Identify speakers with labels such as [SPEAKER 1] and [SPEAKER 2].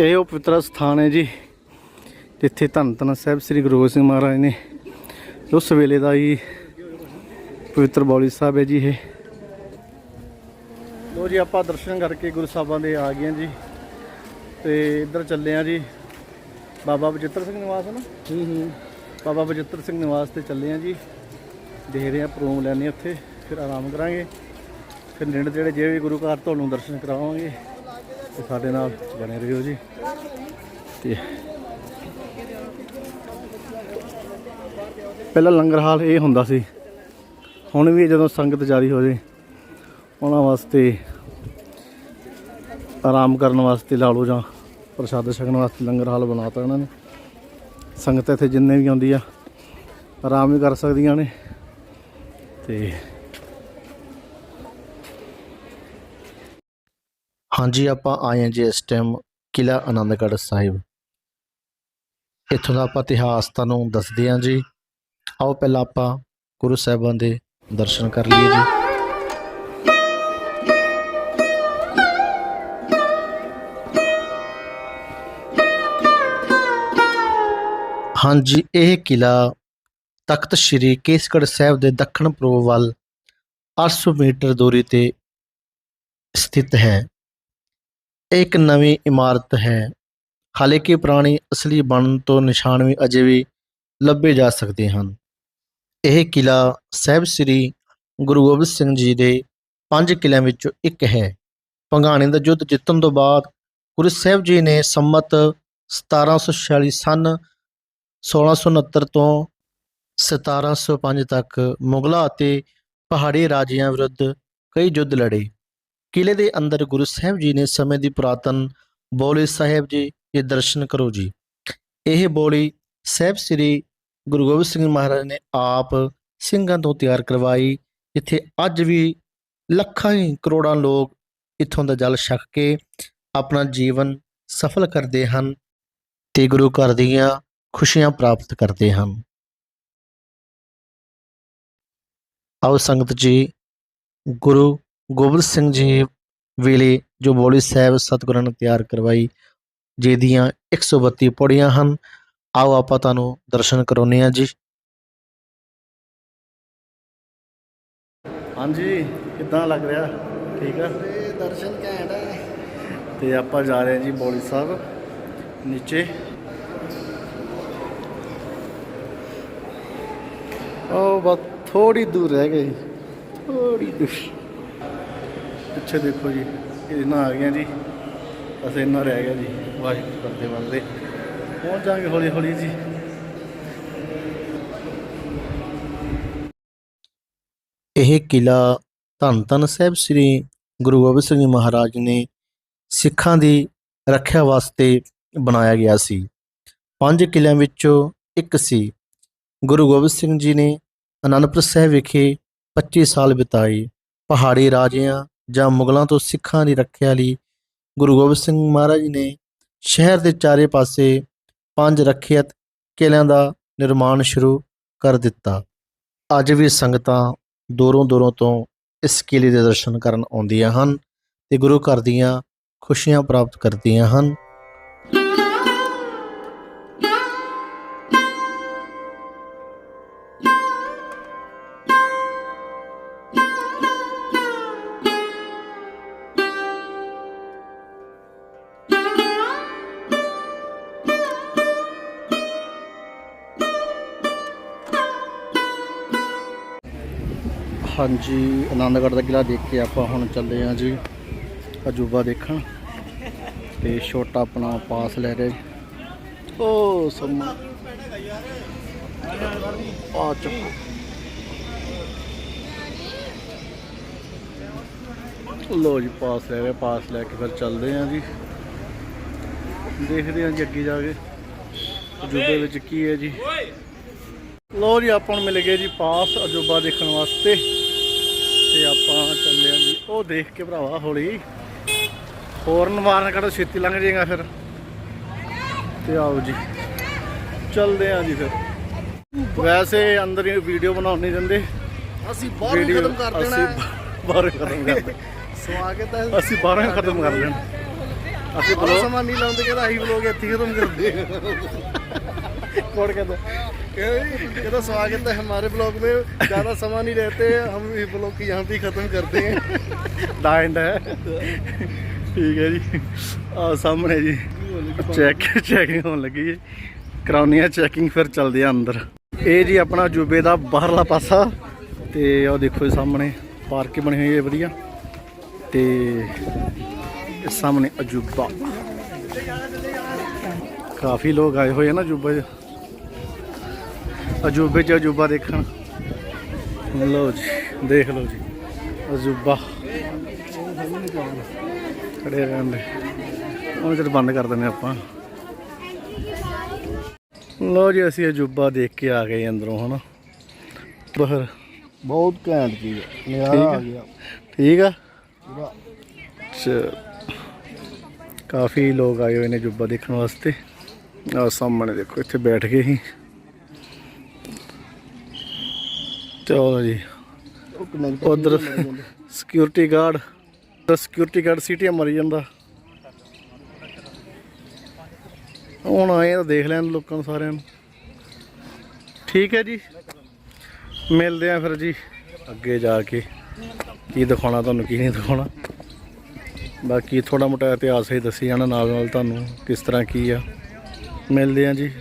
[SPEAKER 1] ਇਹ ਉਹ ਪਵਿੱਤਰ ਸਥਾਨ ਹੈ ਜੀ। ਜਿੱਥੇ ਧੰਨ ਧੰਨ ਸਾਹਿਬ ਸ੍ਰੀ ਗੁਰੂ ਗੋਬਿੰਦ ਸਿੰਘ ਮਹਾਰਾਜ ਨੇ ਉਸ ਵੇਲੇ ਦਾ ਹੀ ਪਵਿੱਤਰ ਬੌਲੀ ਸਾਹਿਬ ਹੈ ਜੀ ਇਹ। ਲੋ ਜੀ ਆਪਾਂ ਦਰਸ਼ਨ ਕਰਕੇ ਗੁਰੂ ਸਾਹਿਬਾਂ ਦੇ ਆ ਗਏ ਹਾਂ ਜੀ। ਤੇ ਇੱਧਰ ਚੱਲੇ ਆ ਜੀ। ਬਾਬਾ ਬਜਿੱਤਰ ਸਿੰਘ ਨਿਵਾਸ ਹੈ ਨਾ? ਹੂੰ ਹੂੰ। ਬਾਬਾ ਬਜਿੱਤਰ ਸਿੰਘ ਨਿਵਾਸ ਤੇ ਚੱਲੇ ਆ ਜੀ। ਦੇਖਦੇ ਆ ਪ੍ਰੋਗਰਾਮ ਲੈਣੇ ਉੱਥੇ ਫਿਰ ਆਰਾਮ ਕਰਾਂਗੇ। ਫਿਰ ਨੇੜੇ ਜਿਹੜੇ ਜਿਹੜੇ ਵੀ ਗੁਰੂ ਘਰ ਤੁਹਾਨੂੰ ਦਰਸ਼ਨ ਕਰਾਵਾਂਗੇ। ਤੇ ਸਾਡੇ ਨਾਲ ਬਣੇ ਰਹੋ ਜੀ। ਤੇ ਪਹਿਲਾਂ ਲੰਗਰ ਹਾਲ ਇਹ ਹੁੰਦਾ ਸੀ। ਹੁਣ ਵੀ ਜਦੋਂ ਸੰਗਤ ਜਾਰੀ ਹੋ ਜੇ, ਉਹਨਾਂ ਵਾਸਤੇ ਆਰਾਮ ਕਰਨ ਵਾਸਤੇ ਲਾ ਲਓ ਜਾਂ ਪ੍ਰਸ਼ਾਦ ਛਕਣ ਵਾਸਤੇ ਲੰਗਰ ਹਾਲ ਬਣਾਤਾ ਇਹਨਾਂ ਨੇ। ਸੰਗਤ ਇੱਥੇ ਜਿੰਨੇ ਵੀ ਆਉਂਦੀ ਆ, ਆਰਾਮ ਵੀ ਕਰ ਸਕਦੀਆਂ ਨੇ। ਤੇ ਹਾਂਜੀ, ਆਪਾਂ ਆਏ ਹਾਂ ਜੀ ਇਸ ਟਾਈਮ ਕਿਲਾ ਆਨੰਦਗੜ੍ਹ ਸਾਹਿਬ। ਇੱਥੋਂ ਦਾ ਆਪਾਂ ਇਤਿਹਾਸ ਤੁਹਾਨੂੰ ਦੱਸਦੇ ਹਾਂ ਜੀ। ਆਓ ਪਹਿਲਾਂ ਆਪਾਂ ਗੁਰੂ ਸਾਹਿਬਾਂ ਦੇ ਦਰਸ਼ਨ ਕਰ ਲਈਏ ਜੀ। ਹਾਂਜੀ, ਇਹ ਕਿਲਾ ਤਖਤ ਸ੍ਰੀ ਕੇਸਗੜ੍ਹ ਸਾਹਿਬ ਦੇ ਦੱਖਣ ਪੂਰਬ ਵੱਲ 800 ਮੀਟਰ ਦੂਰੀ ਤੇ ਸਥਿਤ ਹੈ। ਇੱਕ ਨਵੀਂ ਇਮਾਰਤ ਹੈ। ਹਾਲਾਂਕਿ ਪੁਰਾਣੀ ਅਸਲੀ ਬਣਨ ਤੋਂ ਨਿਸ਼ਾਨ ਵੀ ਅਜੇ ਵੀ ਲੱਭੇ ਜਾ ਸਕਦੇ ਹਨ। ਇਹ ਕਿਲਾ ਸਾਹਿਬ ਸ੍ਰੀ ਗੁਰੂ ਗੋਬਿੰਦ ਸਿੰਘ ਜੀ ਦੇ ਪੰਜ ਕਿਲਿਆਂ ਵਿੱਚੋਂ ਇੱਕ ਹੈ। ਭੰਗਾਣੀ ਦਾ ਯੁੱਧ ਜਿੱਤਣ ਤੋਂ ਬਾਅਦ ਗੁਰੂ ਸਾਹਿਬ ਜੀ ਨੇ ਸੰਮਤ 1746 ਸਨ 1669 ਤੋਂ 1705 ਤੱਕ ਮੁਗਲਾਂ ਅਤੇ ਪਹਾੜੀ ਰਾਜਿਆਂ ਵਿਰੁੱਧ ਕਈ ਯੁੱਧ ਲੜੇ। ਕਿਲੇ ਦੇ ਅੰਦਰ ਗੁਰੂ ਸਾਹਿਬ ਜੀ ਨੇ ਸਮੇਂ ਦੀ ਪੁਰਾਤਨ ਬੋਲੀ ਸਾਹਿਬ ਜੀ ਦੇ ਦਰਸ਼ਨ ਕਰੋ ਜੀ। ਇਹ ਬੋਲੀ ਸਾਹਿਬ ਸ੍ਰੀ ਗੁਰੂ ਗੋਬਿੰਦ ਸਿੰਘ ਮਹਾਰਾਜ ਨੇ ਆਪ ਸਿੰਘਾਂ ਤੋਂ ਤਿਆਰ ਕਰਵਾਈ, ਜਿੱਥੇ ਅੱਜ ਵੀ ਲੱਖਾਂ ਹੀ ਕਰੋੜਾਂ ਲੋਕ ਇੱਥੋਂ ਦਾ ਜਲ ਛਕ ਕੇ ਆਪਣਾ ਜੀਵਨ ਸਫਲ ਕਰਦੇ ਹਨ ਤੇ ਗੁਰੂ ਘਰ ਦੀਆਂ ਖੁਸ਼ੀਆਂ ਪ੍ਰਾਪਤ ਕਰਦੇ ਹਨ। ਆਓ ਸੰਗਤ ਜੀ, ਗੁਰੂ ਗੋਬਿੰਦ ਸਿੰਘ ਜੀ ਵੇਲੇ ਜੋ ਬੋਲੀ ਸਾਹਿਬ ਸਤਿਗੁਰਾਂ ਨੇ ਤਿਆਰ ਕਰਵਾਈ ਜਿਹਦੀਆਂ 132 ਪੌੜੀਆਂ ਹਨ ਆਓ ਆਪਾਂ ਤੁਹਾਨੂੰ ਦਰਸ਼ਨ ਕਰਾਉਂਦੇ ਹਾਂ ਜੀ। ਹਾਂਜੀ ਕਿੱਦਾਂ ਲੱਗ ਰਿਹਾ? ਠੀਕ ਆ?
[SPEAKER 2] ਇਹ ਦਰਸ਼ਨ ਘੈਂਟ ਹੈ
[SPEAKER 1] ਤੇ ਆਪਾਂ ਜਾ ਰਹੇ ਹਾਂ ਜੀ ਬੋਲੀ ਸਾਹਿਬ ਨੀਚੇ। ਉਹ ਬਸ ਥੋੜੀ ਦੂਰ ਰਹਿ ਗਈ ਥੋੜੀ ਦੂਰ। ਪਿੱਛੇ ਦੇਖੋ ਜੀ ਇਹਨਾਂ ਆ ਗਿਆ ਜੀ, ਬਸ ਇੰਨਾ ਰਹਿ ਗਿਆ ਜੀ, ਵਾਹਿਗੁਰੂ ਕਰਦੇ ਬੰਦੇ ਪਹੁੰਚ ਜਾਾਂਗੇ ਹੌਲੀ ਹੌਲੀ ਜੀ। ਇਹ ਕਿਲਾ ਧੰਨ ਧੰਨ ਸਾਹਿਬ ਸ੍ਰੀ ਗੁਰੂ ਗੋਬਿੰਦ ਸਿੰਘ ਜੀ ਮਹਾਰਾਜ ਨੇ ਸਿੱਖਾਂ ਦੀ ਰੱਖਿਆ ਵਾਸਤੇ ਬਣਾਇਆ ਗਿਆ ਸੀ। ਪੰਜ ਕਿਲਿਆਂ ਵਿੱਚੋਂ ਇੱਕ ਸੀ। ਗੁਰੂ ਗੋਬਿੰਦ ਸਿੰਘ ਜੀ ਨੇ ਅਨੰਦਪੁਰ ਸਾਹਿਬ ਵਿਖੇ 25 ਸਾਲ ਬਿਤਾਏ। ਪਹਾੜੀ ਰਾਜਿਆਂ ਜਾਂ ਮੁਗਲਾਂ ਤੋਂ ਸਿੱਖਾਂ ਦੀ ਰੱਖਿਆ ਲਈ ਗੁਰੂ ਗੋਬਿੰਦ ਸਿੰਘ ਮਹਾਰਾਜ ਨੇ ਸ਼ਹਿਰ ਦੇ ਚਾਰੇ ਪਾਸੇ ਪੰਜ ਰੱਖਿਅਤ ਕਿਲਿਆਂ ਦਾ ਨਿਰਮਾਣ ਸ਼ੁਰੂ ਕਰ ਦਿੱਤਾ। ਅੱਜ ਵੀ ਸੰਗਤਾਂ ਦੂਰੋਂ ਦੂਰੋਂ ਤੋਂ ਇਸ ਕਿਲੇ ਦੇ ਦਰਸ਼ਨ ਕਰਨ ਆਉਂਦੀਆਂ ਹਨ ਤੇ ਗੁਰੂ ਘਰ ਦੀਆਂ ਖੁਸ਼ੀਆਂ ਪ੍ਰਾਪਤ ਕਰਦੀਆਂ ਹਨ। ਹਾਂਜੀ, ਆਨੰਦਗੜ੍ਹ ਦਾ ਕਿਲਾ ਦੇਖ ਕੇ ਆਪਾਂ ਹੁਣ ਚੱਲੇ ਹਾਂ ਜੀ, ਅਜੂਬਾ ਦੇਖਣ। ਤੇ ਛੋਟਾ ਆਪਣਾ ਪਾਸ ਲੈ ਰਹੇ। ਓ ਸਮਾਂ। ਆ ਚੱਕੋ। ਲੋ ਜੀ, ਪਾਸ ਲੈ ਗਏ ਪਾਸ ਲੈ ਕੇ ਫਿਰ ਚੱਲਦੇ ਹਾਂ ਜੀ। ਦੇਖਦੇ ਹਾਂ ਜੀ ਅੱਗੇ ਜਾ ਕੇ, ਅਜੂਬੇ ਵਿੱਚ ਕੀ ਹੈ ਜੀ। ਲੋ ਜੀ, ਆਪਾਂ ਨੂੰ ਮਿਲ ਗਏ ਜੀ ਪਾਸ ਅਜੂਬਾ ਦੇਖਣ ਵਾਸਤੇ। ਤੇ ਆਪਾਂ ਚੱਲੇ ਆਂ ਜੀ। ਉਹ ਦੇਖ ਕੇ ਭਰਾਵਾ ਹੌਲੀ। ਹੋਰਨ ਮਾਰਨ ਕੱਢੋ ਛੇਤੀ ਲੰਘ ਜਾਏਗਾ ਫਿਰ। ਤੇ ਆਓ ਜੀ। ਚੱਲਦੇ ਆਂ ਜੀ ਫਿਰ। ਵੈਸੇ ਅੰਦਰ ਹੀ ਵੀਡੀਓ ਬਣਾਉਣ ਨਹੀਂ ਦਿੰਦੇ।
[SPEAKER 2] ਅਸੀਂ ਬਾਹਰ ਖਤਮ ਕਰ ਦੇਣਾ।
[SPEAKER 1] ਅਸੀਂ ਬਾਹਰੋਂ ਹੀ ਖਤਮ ਕਰਦੇ
[SPEAKER 2] ਸਵਾਗਤ ਹੈ।
[SPEAKER 1] ਅਸੀਂ ਬਾਹਰੋਂ ਹੀ ਖਤਮ ਕਰ ਲੈਣਾ ਅਸੀਂ ਬਲੌਗ
[SPEAKER 2] ਸਮਾਂ ਨਹੀਂ ਲਾਉਂਦੇ ਕਹਿੰਦਾ ਆਹੀ ਵਲੋਗ ਇੱਥੇ ਖਤਮ ਕਰਦੇ
[SPEAKER 1] ਕੋਡ ਕਹਿੰਦਾ
[SPEAKER 2] कहते कहता स्वागत है हमारे ब्लॉग में ज़्यादा समय नहीं रहते हम ये ब्लॉग की यहाँ पे ही ख़त्म करते हैं
[SPEAKER 1] ਦਾ ਐਂਡ ਹੈ ਠੀਕ ਹੈ ਜੀ ਆ ਸਾਹਮਣੇ ਜੀ ਚੈੱਕ ਚੈਕਿੰਗ ਹੋਣ ਲੱਗੀ ਹੈ ਕਰਾਉਣੀ ਆ ਚੈਕਿੰਗ ਫਿਰ ਚੱਲਦੇ ਆ ਅੰਦਰ ਇਹ ਜੀ ਆਪਣਾ ਜੂਬੇ ਦਾ ਬਾਹਰਲਾ ਪਾਸਾ ਤੇ ਉਹ ਦੇਖੋ ਜੀ ਸਾਹਮਣੇ ਪਾਰਕ ਬਣੀ ਹੋਈ ਹੈ ਵਧੀਆ ਤੇ ਇਹ ਸਾਹਮਣੇ ਅਜੂਬਾ ਕਾਫੀ ਲੋਕ ਆਏ ਹੋਏ ਆ ਨਾ ਅਜੂਬੇ 'ਚ ਅਜੂਬੇ ਚ ਅਜੂਬਾ ਦੇਖਣ। ਲਓ ਜੀ ਦੇਖ ਲਓ ਜੀ ਅਜੂਬਾ। ਖੜੇ ਰਹਿੰਦੇ। ਹੁਣ ਚਿਰ ਬੰਦ ਕਰ ਦਿੰਦੇ ਆਪਾਂ। ਲਓ ਜੀ ਅਸੀਂ ਅਜੂਬਾ ਦੇਖ ਕੇ ਆ ਗਏ ਅੰਦਰੋਂ ਹਨਾ। ਬਾਹਰ।
[SPEAKER 2] ਬਹੁਤ ਘੈਂਟ ਚੀਜ਼
[SPEAKER 1] ਹੈ ਨਿਆਰਾ
[SPEAKER 2] ਆ? ਗਿਆ।
[SPEAKER 1] ਠੀਕ ਆ? ਚਲ ਕਾਫੀ ਲੋਕ ਆਏ ਹੋਏ ਨੇ ਜੁੱਬਾ ਦੇਖਣ ਵਾਸਤੇ। ਆ ਸਾਹਮਣੇ ਦੇਖੋ ਇੱਥੇ ਬੈਠ ਕੇ ਹੀ ਚਲੋ ਜੀ
[SPEAKER 2] ਉਹ connect
[SPEAKER 1] ਉਧਰ ਸਿਕਿਉਰਿਟੀ ਗਾਰਡ ਦਾ ਸਿਕਿਉਰਿਟੀ ਗਾਰਡ ਸੀਟੀਆਂ ਮਰੀ ਜਾਂਦਾ। ਹੁਣ ਆਏ ਤਾਂ ਦੇਖ ਲੈਣ ਲੋਕਾਂ ਨੂੰ ਸਾਰਿਆਂ ਨੂੰ। ਠੀਕ ਹੈ ਜੀ। ਮਿਲਦੇ ਆ ਫਿਰ ਜੀ, ਅੱਗੇ ਜਾ ਕੇ। ਕੀ ਦਿਖਾਉਣਾ ਤੁਹਾਨੂੰ, ਕੀ ਨਹੀਂ ਦਿਖਾਉਣਾ। ਬਾਕੀ ਥੋੜਾ ਮੋਟਾ ਇਤਿਹਾਸ ਹੀ ਦੱਸੀ ਜਾਣਾ ਨਾਲ ਨਾਲ ਤੁਹਾਨੂੰ, ਕਿਸ ਤਰ੍ਹਾਂ ਕੀ ਆ। ਮਿਲਦੇ ਆ ਜੀ।